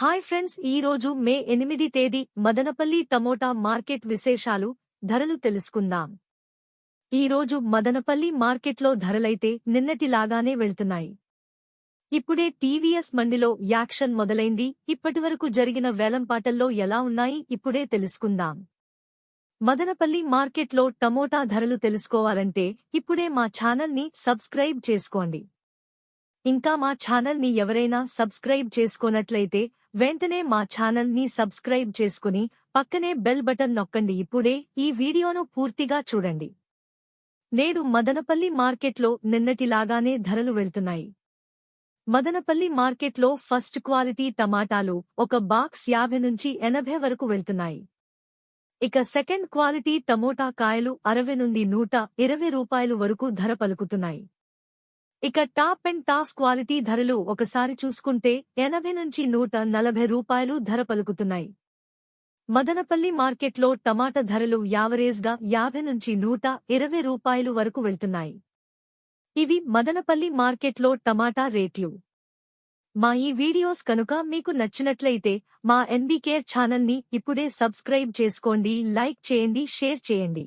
Hi friends ఈ రోజు మే ఎనిమిది తేదీ మదనపల్లి టమోటా మార్కెట్ విశేషాలు ధరలు తెలుసుకుందాం. ఈ రోజు మదనపల్లి మార్కెట్లో ధరలైతే నిన్నటిలాగానే వెళ్తున్నాయి. ఇప్పుడే టీవీఎస్ మండిలో యాక్షన్ మొదలైంది. ఇప్పటివరకు జరిగిన వేలంపాటల్లో ఎలా ఉన్నాయి ఇప్పుడే తెలుసుకుందాం. మదనపల్లి మార్కెట్లో టమోటా ధరలు తెలుసుకోవాలంటే ఇప్పుడే మా ఛానల్ని సబ్స్క్రైబ్ చేసుకోండి. ఇంకా మా ఛానల్ని ఎవరైనా సబ్స్క్రైబ్ చేసుకోనట్లయితే వెంటనే మా ఛానల్ని సబ్స్క్రైబ్ చేసుకుని పక్కనే బెల్ బటన్ నొక్కండి. ఇప్పుడే ఈ వీడియోను పూర్తిగా చూడండి. నేడు మదనపల్లి మార్కెట్లో నిన్నటిలాగానే ధరలు వెళ్తున్నాయి. మదనపల్లి మార్కెట్లో ఫస్ట్ క్వాలిటీ టమాటాలు ఒక బాక్స్ యాభై నుంచి ఎనభై వరకు వెళ్తున్నాయి. ఇక సెకండ్ క్వాలిటీ టమోటా కాయలు అరవై నుండి నూట ఇరవై రూపాయలు వరకు ధర పలుకుతున్నాయి. ఇక టాప్ అండ్ టాప్ క్వాలిటీ ధరలు ఒకసారి చూసుకుంటే ఎనభై నుంచి నూట నలభై రూపాయలు ధర పలుకుతున్నాయి. మదనపల్లి మార్కెట్లో టమాటా ధరలు యావరేజ్గా యాభై నుంచి నూట ఇరవై రూపాయలు వరకు వెళ్తున్నాయి. ఇవి మదనపల్లి మార్కెట్లో టమాటా రేట్లు. మా ఈ వీడియోస్ కనుక మీకు నచ్చినట్లయితే మా ఎన్బీకేర్ ఛానల్ని ఇప్పుడే సబ్స్క్రైబ్ చేసుకోండి లైక్ చేయండి షేర్ చేయండి.